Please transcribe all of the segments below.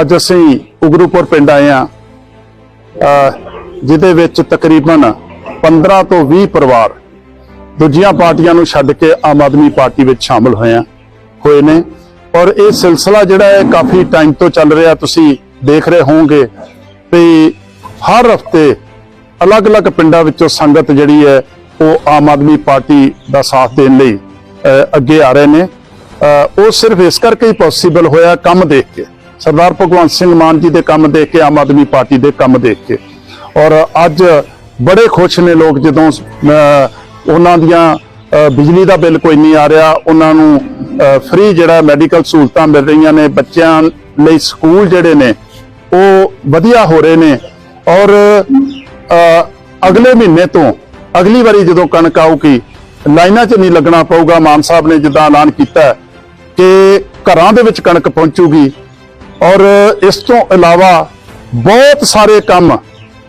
ਅੱਜ ਅਸੀਂ ਉਗਰੂਪੁਰ ਪਿੰਡ ਆਏ ਆ ਜਿਹਦੇ ਵਿੱਚ ਤਕਰੀਬਨ 15 ਤੋਂ 20 ਪਰਿਵਾਰ ਦੂਜੀਆਂ ਪਾਰਟੀਆਂ ਨੂੰ ਛੱਡ ਕੇ ਆਮ ਆਦਮੀ ਪਾਰਟੀ ਵਿੱਚ ਸ਼ਾਮਲ ਹੋਏ ਆ, ਹੋਏ ਨੇ। ਔਰ ਇਹ ਸਿਲਸਿਲਾ ਜਿਹੜਾ ਹੈ ਕਾਫੀ ਟਾਈਮ ਤੋਂ ਚੱਲ ਰਿਹਾ। ਤੁਸੀਂ ਦੇਖ ਰਹੇ ਹੋਵੋਗੇ ਵੀ ਹਰ ਹਫ਼ਤੇ ਅਲੱਗ-ਅਲੱਗ ਪਿੰਡਾਂ ਵਿੱਚੋਂ ਸੰਗਤ ਜਿਹੜੀ ਹੈ, ਉਹ ਆਮ ਆਦਮੀ ਪਾਰਟੀ ਦਾ ਸਾਥ ਦੇਣ ਲਈ ਅੱਗੇ ਆ ਰਹੇ ਨੇ। ਉਹ ਸਿਰਫ ਇਸ ਕਰਕੇ ਹੀ ਪੋਸੀਬਲ ਹੋਇਆ ਕੰਮ ਦੇਖ ਕੇ। ਸਰਦਾਰ ਭਗਵੰਤ ਸਿੰਘ ਮਾਨ ਜੀ ਦੇ ਕੰਮ ਦੇਖ ਕੇ ਆਮ ਆਦਮੀ ਪਾਰਟੀ ਦੇ ਕੰਮ ਦੇਖ ਕੇ। ਔਰ ਅੱਜ ਬੜੇ ਖੁਸ਼ ਨੇ ਲੋਕ ਜਦੋਂ ਉਹਨਾਂ ਦੀਆਂ ਬਿਜਲੀ ਦਾ ਬਿੱਲ ਕੋਈ ਨਹੀਂ ਆ ਰਿਹਾ, ਉਹਨਾਂ ਨੂੰ ਫ੍ਰੀ ਜਿਹੜਾ ਮੈਡੀਕਲ ਸਹੂਲਤਾਂ ਮਿਲ ਰਹੀਆਂ ਨੇ, ਬੱਚਿਆਂ ਲਈ ਸਕੂਲ ਜਿਹੜੇ ਨੇ, ਉਹ ਵਧੀਆ ਹੋ ਰਹੇ ਨੇ। ਔਰ ਅਗਲੇ ਮਹੀਨੇ ਤੋਂ, ਅਗਲੀ ਵਾਰੀ ਜਦੋਂ ਕਣਕ ਆਊਗੀ, ਲਾਈਨਾਂ 'ਚ ਨਹੀਂ ਲੱਗਣਾ ਪਊਗਾ। ਮਾਨ ਸਾਹਿਬ ਨੇ ਜਿੱਦਾਂ ਐਲਾਨ ਕੀਤਾ ਕਿ ਘਰਾਂ ਦੇ ਵਿੱਚ ਕਣਕ ਪਹੁੰਚੂਗੀ ਔਰ ਇਸ ਤੋਂ ਇਲਾਵਾ ਬਹੁਤ ਸਾਰੇ ਕੰਮ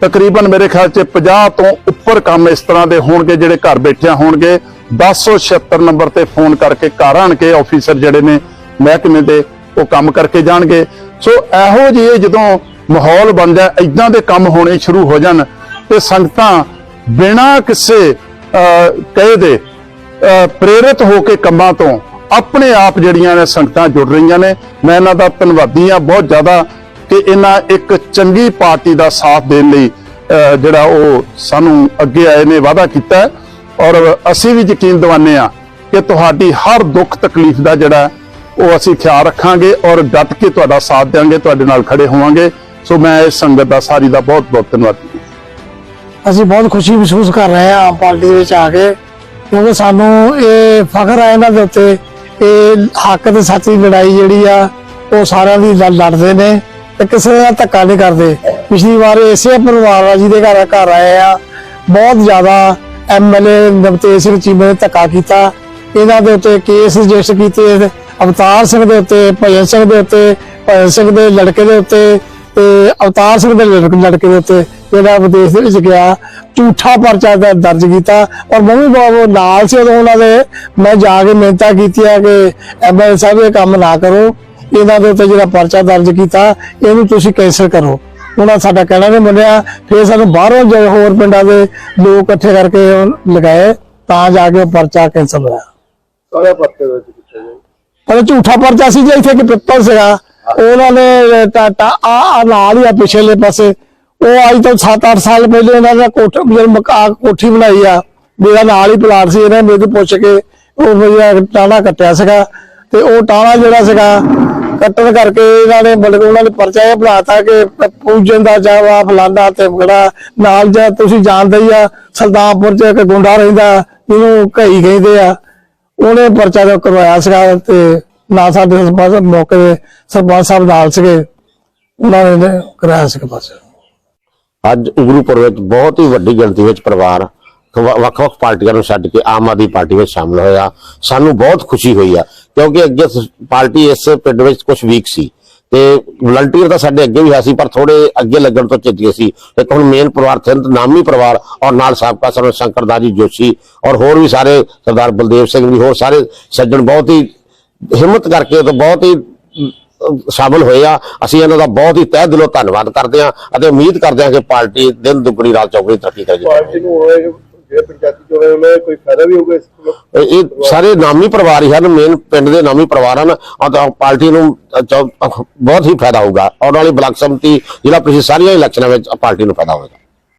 ਤਕਰੀਬਨ ਮੇਰੇ ਖਿਆਲ 'ਚ 50 ਤੋਂ ਉੱਪਰ ਕੰਮ ਇਸ ਤਰ੍ਹਾਂ ਦੇ ਹੋਣਗੇ, ਜਿਹੜੇ ਘਰ ਬੈਠਿਆਂ ਹੋਣਗੇ। 1076 ਨੰਬਰ ਤੇ ਫੋਨ ਕਰਕੇ ਘਰ ਆਣ ਕੇ ਆਫੀਸਰ ਜਿਹੜੇ ਨੇ ਮਹਿਕਮੇ ਦੇ, ਉਹ ਕੰਮ ਕਰਕੇ ਜਾਣਗੇ। ਸੋ ਇਹੋ ਜਿਹੇ ਜਦੋਂ ਮਾਹੌਲ ਬਣਦਾ ਜਾ ਇਦਾਂ ਦੇ ਕੰਮ ਹੋਣੇ ਸ਼ੁਰੂ ਹੋ ਜਾਣ ਤੇ ਸੰਗਤਾਂ ਬਿਨਾਂ ਕਿਸੇ ਕਹੇ ਦੇ ਪ੍ਰੇਰਿਤ ਹੋ ਕੇ ਕੰਮਾਂ ਤੋਂ ਆਪਣੇ ਆਪ ਜਿਹੜੀਆਂ ਨੇ ਸੰਗਤਾਂ ਜੁੜ ਰਹੀਆਂ ਨੇ, ਮੈਂ ਇਹਨਾਂ ਦਾ ਧੰਨਵਾਦੀ ਆ ਬਹੁਤ ਜ਼ਿਆਦਾ ਕਿ ਇਹਨਾਂ ਇੱਕ ਚੰਗੀ ਪਾਰਟੀ ਦਾ ਸਾਥ ਦੇਣ ਲਈ ਜਿਹੜਾ ਉਹ ਸਾਨੂੰ ਅੱਗੇ ਆਏ ਨੇ, ਵਾਅਦਾ ਕੀਤਾ ਔਰ ਅਸੀਂ ਵੀ ਯਕੀਨ ਦਿਵਾਨੇ ਆ ਕਿ ਤੁਹਾਡੀ ਹਰ ਦੁੱਖ ਤਕਲੀਫ ਦਾ ਜਿਹੜਾ ਉਹ ਅਸੀਂ ਖਿਆਲ ਰੱਖਾਂਗੇ ਔਰ ਡਟ ਕੇ ਤੁਹਾਡਾ ਸਾਥ ਦੇਵਾਂਗੇ ਤੁਹਾਡੇ ਨਾਲ ਖੜੇ ਹੋਵਾਂਗੇ। ਸੋ ਮੈਂ ਇਸ ਸੰਗਤ ਦਾ, ਸਾਰੀ ਦਾ ਬਹੁਤ ਬਹੁਤ ਧੰਨਵਾਦੀ ਅਸੀਂ ਬਹੁਤ ਖੁਸ਼ੀ ਮਹਿਸੂਸ ਕਰ ਰਹੇ ਹਾਂ ਆਮ ਪਾਰਟੀ ਵਿੱਚ ਆ ਕੇ, ਕਿਉਂਕਿ ਸਾਨੂੰ ਇਹ ਫਖਰ ਹੈ ਇਹਨਾਂ ਦੇ ਉੱਤੇ ਇਹ ਹੱਕ ਤੇ ਸੱਚ ਦੀ ਲੜਾਈ ਜਿਹੜੀ ਆ, ਉਹ ਸਾਰਿਆਂ ਦੀ ਲੜਦੇ ਨੇ ਤੇ ਕਿਸੇ ਦਾ ਧੱਕਾ ਨਹੀਂ ਕਰਦੇ। ਪਿਛਲੀ ਵਾਰ ਇਸੇ ਪਰਿਵਾਰ ਜੀ ਦੇ ਘਰ ਘਰ ਆਏ ਆ। ਬਹੁਤ ਜ਼ਿਆਦਾ ਐਮਐਲਏ ਨਵਤੇਜ ਸਿੰਘ ਚੀਮੇ ਨੇ ਧੱਕਾ ਕੀਤਾ। ਇਹਨਾਂ ਦੇ ਉੱਤੇ ਕੇਸ ਰਜਿਸਟਰ ਕੀਤੇ। ਅਵਤਾਰ ਸਿੰਘ ਦੇ ਉੱਤੇ, ਭਜਨ ਸਿੰਘ ਦੇ ਉੱਤੇ, ਭਜਨ ਸਿੰਘ ਦੇ ਲੜਕੇ ਦੇ ਉੱਤੇ ਤੇ ਅਵਤਾਰ ਸਿੰਘ ਦੇ ਲੜਕ- ਲੜਕੇ ਦੇ ਉੱਤੇ। ਜਿਹੜਾ ਵਿਦੇਸ਼ ਦੇ ਵਿੱਚ ਗਿਆ ਝੂਠਾ ਪਰਚਾ ਦ- ਦਰਜ ਕੀਤਾ ਔਰ ਮੰਮੀ ਬਾਬੂ ਨਾਲ ਸੀ ਉਦੋਂ ਉਹਨਾਂ ਦੇ। ਮੈਂ ਜਾ ਕੇ ਮਿਹਨਤਾਂ ਕੀਤੀਆਂ ਕਿ ਐਮਐਲ ਸਾਹਿਬ ਇਹ ਕੰਮ ਨਾ ਕਰੋ ਇਹਨਾਂ ਦੇ ਉੱਤੇ ਜਿਹੜਾ ਪਰਚਾ ਦਰਜ ਕੀਤਾ ਇਹਨੂੰ ਤੁਸੀਂ ਕੈਂਸਲ ਕਰੋ। ਉਹਨਾਂ ਸਾਡਾ ਕਹਿਣਾ ਨਹੀਂ ਮੰਨਿਆ ਫਿਰ ਸਾਨੂੰ ਬਾਹਰੋਂ ਜੋ ਹੋਰ ਪਿੰਡਾਂ ਦੇ ਲੋਕ ਇਕੱਠੇ ਕਰਕੇ ਲਗਾਏ ਤਾਂ ਜਾ ਕੇ ਉਹ ਪਰਚਾ ਕੈਂਸਲ ਹੋਇਆ। ਸਾਰਾ ਵਿੱਚ ਪਰ ਝੂਠਾ ਪਰਚਾ ਸੀ ਜੇ ਇੱਥੇ ਕਿ ਪਿੱਪਲ ਸੀਗਾ। ਉਹਨਾਂ ਨੇ ਟਾਟਾ ਆ ਆ ਨਾਲ ਹੀ ਆ ਪਿਛਲੇ ਪਾਸੇ। ਉਹ ਅੱਜ ਤੋਂ 7-8 ਸਾਲ ਪਹਿਲੇ ਇਹਨਾਂ ਦਾ ਕੋਠ ਜਦੋਂ ਮਕਾ ਕੋਠੀ ਬਣਾਈ ਆ। ਮੇਰਾ ਨਾਲ ਹੀ ਪਲਾਟ ਸੀ, ਇਹਨਾਂ ਮੇਰੇ ਤੋਂ ਪੁੱਛ ਕੇ ਉਹ ਮੇਰਾ ਟਾਣਾ ਕੱਟਿਆ ਸੀਗਾ ਤੇ ਉਹ ਟਾਣਾ ਜਿਹੜਾ ਸੀਗਾ, ਕੱਟਣ ਕਰਕੇ ਇਹਨਾਂ ਨੇ ਬਲਕਿ ਉਹਨਾਂ ਨੇ ਪਰਚਾ ਇਹ ਬਣਾਤਾ ਕਿ ਪੂਜਨ ਦਾ ਜਾਵਾ ਫਲਾਣਾ ਤੇ ਬੜਾ ਨਾਲ ਜਾਂ ਤੁਸੀਂ ਜਾਣਦੇ ਹੀ ਆ ਸਰਦਾਰਪੁਰ ਚ ਇੱਕ ਗੁੰਡਾ ਰਹਿੰਦਾ, ਜਿਹਨੂੰ ਘਈ ਕਹਿੰਦੇ ਆ। ਉਹਨੇ ਪਰਚਾ ਜੋ ਕਰਵਾਇਆ ਸੀਗਾ ਤੇ ਨਾ ਸਾਡੇ ਸਰਪੰਚ ਮੌਕੇ ਦੇ ਸਰਪੰਚ ਸਾਹਿਬ ਨਾਲ ਸੀਗੇ, ਉਹਨਾਂ ਨੇ ਕਰਾਇਆ ਸੀਗਾ ਬਸ ਅੱਜ ਉਗਰੂਪੁਰ ਵਿੱਚ ਬਹੁਤ ਹੀ ਵੱਡੀ ਗਿਣਤੀ ਵਿੱਚ ਪਰਿਵਾਰ ਵੱਖ-ਵੱਖ ਪਾਰਟੀਆਂ ਨੂੰ ਛੱਡ ਕੇ ਆਮ ਆਦਮੀ ਪਾਰਟੀ ਵਿੱਚ ਸ਼ਾਮਲ ਹੋਇਆ। ਸਾਨੂੰ ਬਹੁਤ ਖੁਸ਼ੀ ਹੋਈ ਆ, ਕਿਉਂਕਿ ਅੱਗੇ ਪਾਰਟੀ ਇਸ ਪਿੰਡ ਵਿੱਚ ਕੁਝ ਵੀਕ ਸੀ ਤੇ ਵਲੰਟੀਅਰ ਤਾਂ ਸਾਡੇ ਅੱਗੇ ਵੀ ਹੈ ਸੀ, ਪਰ ਥੋੜੇ ਅੱਗੇ ਲੱਗਣ ਤੋਂ ਚਿੱਤ ਗਏ ਸੀ। ਇੱਕ ਹੁਣ ਮੇਨ ਪਰਿਵਾਰ ਥਿੰਦ, ਨਾਮੀ ਪਰਿਵਾਰ ਔਰ ਨਾਲ ਸਾਬਕਾ ਸਰਵ ਸ਼ੰਕਰਦਾਜੀ ਜੋਸ਼ੀ ਔਰ ਹੋਰ ਵੀ ਸਾਰੇ ਸਰਦਾਰ ਬਲਦੇਵ ਸਿੰਘ ਵੀ ਹੋਰ ਸਾਰੇ ਸੱਜਣ ਬਹੁਤ ਹੀ ਹਿੰਮਤ ਕਰਕੇ ਤੇ ਬਹੁਤ ਹੀ ਸ਼ਾਮਲ ਹੋਏ ਆ। ਅਸੀਂ ਇਹਨਾਂ ਦਾ ਬਹੁਤ ਹੀ ਤਹਿ ਦਿਲੋਂ ਧੰਨਵਾਦ ਕਰਦੇ ਹਾਂ ਅਤੇ ਉਮੀਦ ਕਰਦੇ ਹਾਂ ਕਿ ਪਾਰਟੀ ਦਿਨ ਦੁਗਣੀ ਰਾਤ ਚੌਗਣੀ ਤਰੱਕੀ ਕਰੇਗੀ। ਪਾਰਟੀ ਨੂੰ ਹੋਏ ਜਿਹੜੇ ਪੰਚਾਇਤੀ ਚੋਣੇ ਉਹਨਾਂ ਦਾ ਕੋਈ ਫਾਇਦਾ ਵੀ ਹੋਊਗਾ ਇਸ ਤੋਂ ਇਹ ਸਾਰੇ ਨਾਮੀ ਪਰਿਵਾਰ ਹੀ ਹਨ ਮੇਨ ਪਿੰਡ ਦੇ ਨਾਮੀ ਪਰਿਵਾਰ ਹਨ। ਅਤੇ ਪਾਰਟੀ ਨੂੰ ਬਹੁਤ ਹੀ ਫਾਇਦਾ ਹੋਊਗਾ। ਆਉਣ ਵਾਲੀ ਬਲਾਕ ਸੰਮਤੀ ਜ਼ਿਲ੍ਹਾ ਪ੍ਰੀਸ਼ਦ ਸਾਰੀਆਂ ਇਲੈਕਸ਼ਨਾਂ ਵਿੱਚ ਪਾਰਟੀ ਨੂੰ ਫਾਇਦਾ ਹੋਵੇਗਾ।